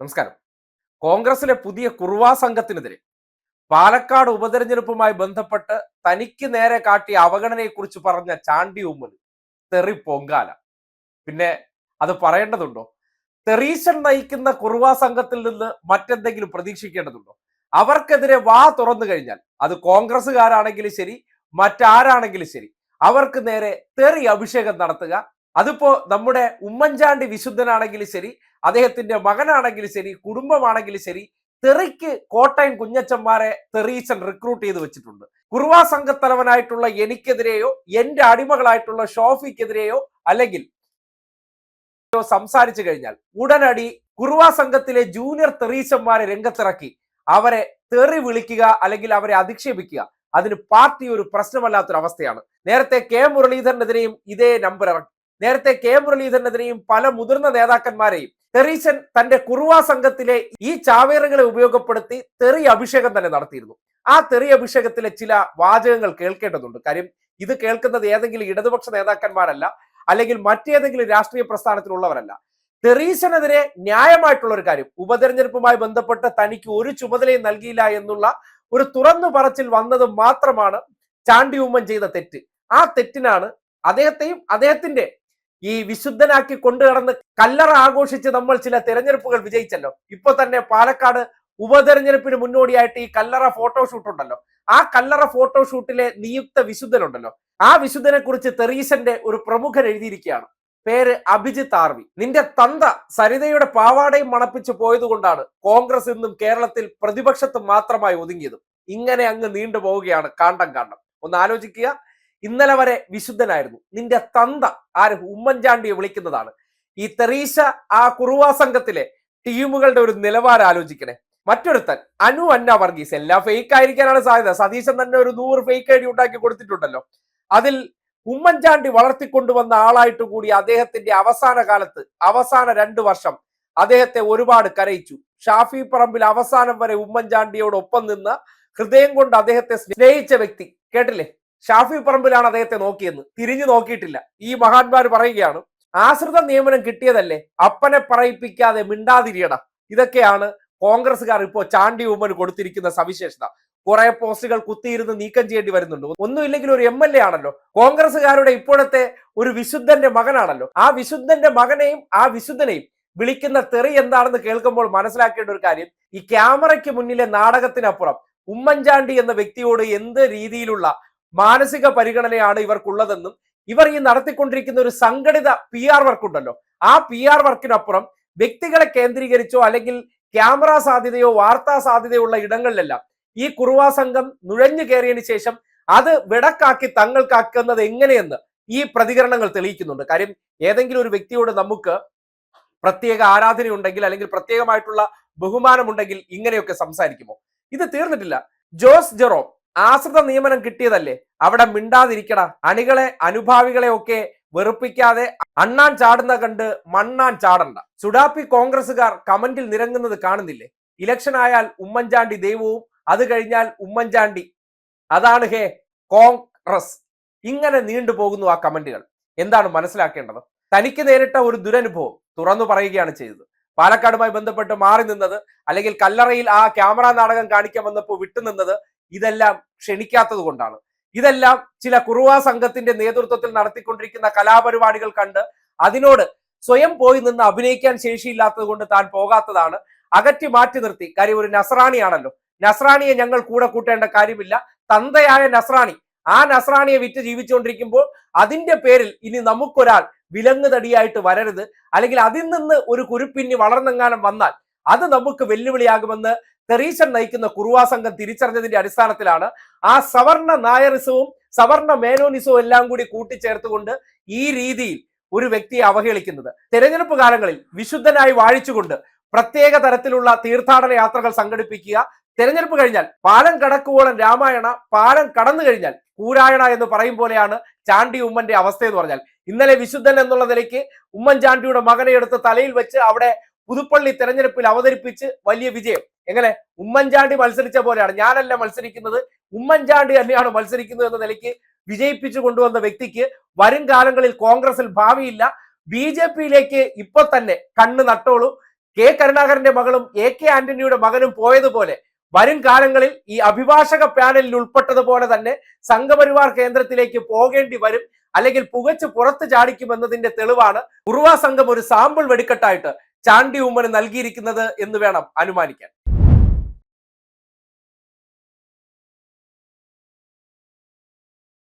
നമസ്കാരം. കോൺഗ്രസിലെ പുതിയ കുർവാ സംഘത്തിനെതിരെ പാലക്കാട് ഉപതെരഞ്ഞെടുപ്പുമായി ബന്ധപ്പെട്ട് തനിക്ക് നേരെ കാട്ടിയ അവഗണനയെക്കുറിച്ച് പറഞ്ഞ ചാണ്ടി ഉമ്മൻ തെറി പൊങ്കാല. പിന്നെ അത് പറയേണ്ടതുണ്ടോ? തെറീശൻ നയിക്കുന്ന കുറുവാ സംഘത്തിൽ നിന്ന് മറ്റെന്തെങ്കിലും പ്രതീക്ഷിക്കേണ്ടതുണ്ടോ? അവർക്കെതിരെ വാ തുറന്നു കഴിഞ്ഞാൽ അത് കോൺഗ്രസ്സുകാരാണെങ്കിലും ശരി മറ്റാരാണെങ്കിലും ശരി അവർക്ക് നേരെ തെറി അഭിഷേകം നടത്തുക. അതിപ്പോ നമ്മുടെ ഉമ്മൻചാണ്ടി വിശുദ്ധനാണെങ്കിലും ശരി അദ്ദേഹത്തിന്റെ മകനാണെങ്കിലും ശരി കുടുംബമാണെങ്കിലും ശരി തെറിക്ക് കോട്ടയം കുഞ്ഞച്ചന്മാരെ തെറീച്ചൻ റിക്രൂട്ട് ചെയ്ത് വെച്ചിട്ടുണ്ട്. കുറുവാ സംഘത്തലവനായിട്ടുള്ള എനിക്കെതിരെയോ എന്റെ അടിമകളായിട്ടുള്ള ഷോഫിക്കെതിരെയോ അല്ലെങ്കിൽ സംസാരിച്ചു കഴിഞ്ഞാൽ ഉടനടി കുറുവാ സംഘത്തിലെ ജൂനിയർ തെറീച്ചന്മാരെ രംഗത്തിറക്കി അവരെ തെറി വിളിക്കുക അല്ലെങ്കിൽ അവരെ അധിക്ഷേപിക്കുക അതിന് പാർട്ടി ഒരു പ്രശ്നമല്ലാത്തൊരു അവസ്ഥയാണ് നേരത്തെ കെ മുരളീധരനെതിരെയും ഇതേ നമ്പർ ഇറക്കി. നേരത്തെ കെ മുരളീധരനെതിരെയും പല മുതിർന്ന നേതാക്കന്മാരെയും തെറീശൻ തന്റെ കുറുവ സംഘത്തിലെ ഈ ചാവേറുകളെ ഉപയോഗപ്പെടുത്തി തെറി അഭിഷേകം തന്നെ നടത്തിയിരുന്നു. ആ തെറി അഭിഷേകത്തിലെ ചില വാചകങ്ങൾ കേൾക്കേണ്ടതുണ്ട്. കാര്യം ഇത് കേൾക്കുന്നത് ഏതെങ്കിലും ഇടതുപക്ഷ നേതാക്കന്മാരല്ല അല്ലെങ്കിൽ മറ്റേതെങ്കിലും രാഷ്ട്രീയ പ്രസ്ഥാനത്തിലുള്ളവരല്ല. തെറീശനെതിരെ ന്യായമായിട്ടുള്ള ഒരു കാര്യം ഉപതെരഞ്ഞെടുപ്പുമായി ബന്ധപ്പെട്ട് തനിക്ക് ഒരു ചുമതലയും നൽകിയില്ല എന്നുള്ള ഒരു തുറന്നു പറച്ചിൽ വന്നത് മാത്രമാണ് ചാണ്ടി ഉമ്മൻ ചെയ്ത തെറ്റ്. ആ തെറ്റിനാണ് അദ്ദേഹത്തെയും അദ്ദേഹത്തിന്റെ ഈ വിശുദ്ധനാക്കി കൊണ്ടു കടന്ന് കല്ലറ ആഘോഷിച്ച് നമ്മൾ ചില തെരഞ്ഞെടുപ്പുകൾ വിജയിച്ചല്ലോ. ഇപ്പൊ തന്നെ പാലക്കാട് ഉപതെരഞ്ഞെടുപ്പിന് മുന്നോടിയായിട്ട് ഈ കല്ലറ ഫോട്ടോഷൂട്ട് ഉണ്ടല്ലോ. ആ കല്ലറ ഫോട്ടോഷൂട്ടിലെ നിയുക്ത വിശുദ്ധനുണ്ടല്ലോ ആ വിശുദ്ധനെ കുറിച്ച് തെറീസന്റെ ഒരു പ്രമുഖൻ എഴുതിയിരിക്കുകയാണ്. പേര് അഭിജിത്ത് ആർവി. നിന്റെ തന്ത സരിതയുടെ പാവാടയും മണപ്പിച്ചു പോയതുകൊണ്ടാണ് കോൺഗ്രസ് ഇന്നും കേരളത്തിൽ പ്രതിപക്ഷത്ത് മാത്രമായി ഒതുങ്ങിയത്. ഇങ്ങനെ അങ്ങ് നീണ്ടു പോവുകയാണ് കാണ്ടം കാണ്ടം. ഒന്ന് ആലോചിക്കുക. ഇന്നലെ വരെ വിശുദ്ധനായിരുന്നു. നിന്റെ തന്ത ആര്? ഉമ്മൻചാണ്ടിയെ വിളിക്കുന്നതാണ്. ഈ തെറീശ ആ കുറുവാ സംഘത്തിലെ ടീമുകളുടെ ഒരു നിലവാരം ആലോചിക്കണേ. മറ്റൊരുത്തൻ അനു അന്ന വർഗീസ്. എല്ലാം ഫേക്ക് ആയിരിക്കാനാണ് സാധ്യത. സതീശൻ തന്നെ ഒരു നൂറ് ഫേക്ക് ഐ ഉണ്ടാക്കി കൊടുത്തിട്ടുണ്ടല്ലോ. അതിൽ ഉമ്മൻചാണ്ടി വളർത്തിക്കൊണ്ടുവന്ന ആളായിട്ട് കൂടി അദ്ദേഹത്തിന്റെ അവസാന കാലത്ത് അവസാന രണ്ടു വർഷം അദ്ദേഹത്തെ ഒരുപാട് കരയിച്ചു. ഷാഫി പറമ്പിൽ അവസാനം വരെ ഉമ്മൻചാണ്ടിയോടൊപ്പം നിന്ന് ഹൃദയം കൊണ്ട് അദ്ദേഹത്തെ സ്നേഹിച്ച വ്യക്തി കേട്ടില്ലേ? ഷാഫി പറമ്പിലാണ് അദ്ദേഹത്തെ നോക്കിയെന്ന്. തിരിഞ്ഞു നോക്കിയിട്ടില്ല. ഈ മഹാന്മാർ പറയുകയാണ് ആശ്രിത നിയമനം കിട്ടിയതല്ലേ? അപ്പനെ പറയിപ്പിക്കാതെ മിണ്ടാതിരിയട. ഇതൊക്കെയാണ് കോൺഗ്രസ്സുകാർ ഇപ്പോൾ ചാണ്ടി ഉമ്മൻ കൊടുത്തിരിക്കുന്ന സവിശേഷത. കുറെ പോസ്റ്റുകൾ കുത്തിയിരുന്ന് നീക്കം ചെയ്യേണ്ടി വരുന്നുണ്ട്. ഒന്നുമില്ലെങ്കിൽ ഒരു എം എൽ എ ആണല്ലോ. കോൺഗ്രസ്സുകാരുടെ ഇപ്പോഴത്തെ ഒരു വിശുദ്ധന്റെ മകനാണല്ലോ. ആ വിശുദ്ധന്റെ മകനെയും ആ വിശുദ്ധനെയും വിളിക്കുന്ന തെറി എന്താണെന്ന് കേൾക്കുമ്പോൾ മനസ്സിലാക്കേണ്ട ഒരു കാര്യം ഈ ക്യാമറയ്ക്ക് മുന്നിലെ നാടകത്തിനപ്പുറം ഉമ്മൻചാണ്ടി എന്ന വ്യക്തിയോട് എന്ത് രീതിയിലുള്ള മാനസിക പരിഗണനയാണ് ഇവർക്കുള്ളതെന്നും ഇവർ ഈ നടത്തിക്കൊണ്ടിരിക്കുന്ന ഒരു സംഘടിത പി ആർ വർക്ക് ഉണ്ടല്ലോ ആ പി ആർ വർക്കിനപ്പുറം വ്യക്തികളെ കേന്ദ്രീകരിച്ചോ അല്ലെങ്കിൽ ക്യാമറ സാധ്യതയോ വാർത്താ സാധ്യതയോ ഉള്ള ഇടങ്ങളിലെല്ലാം ഈ കുറുവാ സംഘം നുഴഞ്ഞു കയറിയതിനു ശേഷം അത് വിടക്കാക്കി തങ്ങൾക്കാക്കുന്നത് എങ്ങനെയെന്ന് ഈ പ്രതികരണങ്ങൾ തെളിയിക്കുന്നുണ്ട്. കാര്യം ഏതെങ്കിലും ഒരു വ്യക്തിയോട് നമുക്ക് പ്രത്യേക ആരാധനയുണ്ടെങ്കിൽ അല്ലെങ്കിൽ പ്രത്യേകമായിട്ടുള്ള ബഹുമാനമുണ്ടെങ്കിൽ ഇങ്ങനെയൊക്കെ സംസാരിക്കുമോ? ഇത് തീർന്നിട്ടില്ല. ജോസ് ജെറോം ആശ്രിത നിയമനം കിട്ടിയതല്ലേ? അവിടെ മിണ്ടാതിരിക്കട. അണികളെ അനുഭാവികളെ ഒക്കെ വെറുപ്പിക്കാതെ അണ്ണാൻ ചാടുന്ന കണ്ട് മണ്ണാൻ ചാടണ്ട. സുഡാപ്പി കോൺഗ്രസുകാർ കമന്റിൽ നിരങ്ങുന്നത് കാണുന്നില്ലേ? ഇലക്ഷൻ ആയാൽ ഉമ്മൻചാണ്ടി ദൈവവും അത് കഴിഞ്ഞാൽ ഉമ്മൻചാണ്ടി. അതാണ് ഹേ കോൺഗ്രസ്. ഇങ്ങനെ നീണ്ടു പോകുന്നു ആ കമന്റുകൾ. എന്താണ് മനസ്സിലാക്കേണ്ടത്? തനിക്ക് നേരിട്ട ഒരു ദുരനുഭവം തുറന്നു പറയുകയാണ് ചെയ്തത്. പാലക്കാടുമായി ബന്ധപ്പെട്ട് മാറി നിന്നത് അല്ലെങ്കിൽ കല്ലറയിൽ ആ ക്യാമറ നാടകം കാണിക്കാൻ വന്നപ്പോൾ വിട്ടുനിന്നത് ഇതെല്ലാം ക്ഷണിക്കാത്തത് കൊണ്ടാണ്. ഇതെല്ലാം ചില കുറുവാ സംഘത്തിന്റെ നേതൃത്വത്തിൽ നടത്തിക്കൊണ്ടിരിക്കുന്ന കലാപരിപാടികൾ കണ്ട് അതിനോട് സ്വയം പോയി നിന്ന് അഭിനയിക്കാൻ ശേഷിയില്ലാത്തത് കൊണ്ട് താൻ പോകാത്തതാണ്. അകറ്റി മാറ്റി നിർത്തി. കാര്യം ഒരു നസ്രാണിയാണല്ലോ. നസ്രാണിയെ ഞങ്ങൾ കൂടെ കൂട്ടേണ്ട കാര്യമില്ല. തന്തയായ നസ്രാണി. ആ നസ്രാണിയെ വിറ്റ് ജീവിച്ചുകൊണ്ടിരിക്കുമ്പോൾ അതിന്റെ പേരിൽ ഇനി നമുക്കൊരാൾ വിലങ്ങ് തടിയായിട്ട് വരരുത്. അല്ലെങ്കിൽ അതിൽ നിന്ന് ഒരു കുരുപ്പിന്നി വളർന്നെങ്ങാനും വന്നാൽ അത് നമുക്ക് വെല്ലുവിളിയാകുമെന്ന് തെറീശൻ നയിക്കുന്ന കുറുവാ സംഘം തിരിച്ചറിഞ്ഞതിന്റെ അടിസ്ഥാനത്തിലാണ് ആ സവർണ നായറിസവും സവർണ മേനോനിസവും എല്ലാം കൂടി കൂട്ടിച്ചേർത്തുകൊണ്ട് ഈ രീതിയിൽ ഒരു വ്യക്തിയെ അവഹേളിക്കുന്നത്. തെരഞ്ഞെടുപ്പ് കാലങ്ങളിൽ വിശുദ്ധനായി വാഴിച്ചുകൊണ്ട് പ്രത്യേക തരത്തിലുള്ള തീർത്ഥാടന യാത്രകൾ സംഘടിപ്പിക്കുക. തെരഞ്ഞെടുപ്പ് കഴിഞ്ഞാൽ പാലം കടക്കുവോളം രാമായണ പാലം കടന്നു കഴിഞ്ഞാൽ കൂരായണ എന്ന് പറയും പോലെയാണ് ചാണ്ടി ഉമ്മന്റെ അവസ്ഥ എന്ന് പറഞ്ഞാൽ. ഇന്നലെ വിശുദ്ധൻ എന്നുള്ള നിലയ്ക്ക് ഉമ്മൻചാണ്ടിയുടെ മകനെ എടുത്ത് തലയിൽ വെച്ച് അവിടെ പുതുപ്പള്ളി തെരഞ്ഞെടുപ്പിൽ അവതരിപ്പിച്ച് വലിയ വിജയം. എങ്ങനെ? ഉമ്മൻചാണ്ടി മത്സരിച്ച പോലെയാണ്. ഞാനല്ല മത്സരിക്കുന്നത്. ഉമ്മൻചാണ്ടി തന്നെയാണ് മത്സരിക്കുന്നത് എന്ന നിലയ്ക്ക് വിജയിപ്പിച്ചു കൊണ്ടുവന്ന വ്യക്തിക്ക് വരും കാലങ്ങളിൽ കോൺഗ്രസിൽ ഭാവിയില്ല. ബി ജെ പിയിലേക്ക് ഇപ്പൊ തന്നെ കണ്ണ് നട്ടോളൂ. കെ കരുണാകരന്റെ മകളും എ കെ ആന്റണിയുടെ മകനും പോയതുപോലെ വരും കാലങ്ങളിൽ ഈ അഭിഭാഷക പാനലിൽ ഉൾപ്പെട്ടതുപോലെ തന്നെ സംഘപരിവാർ കേന്ദ്രത്തിലേക്ക് പോകേണ്ടി വരും. അല്ലെങ്കിൽ പുകച്ച് പുറത്ത് ചാടിക്കുമെന്നതിന്റെ തെളിവാണ് ഉറുവ സംഘം ഒരു സാമ്പിൾ വെടിക്കെട്ടായിട്ട് ചാണ്ടി ഉമ്മന് നൽകിയിരിക്കുന്നത് എന്ന് വേണം അനുമാനിക്കാൻ.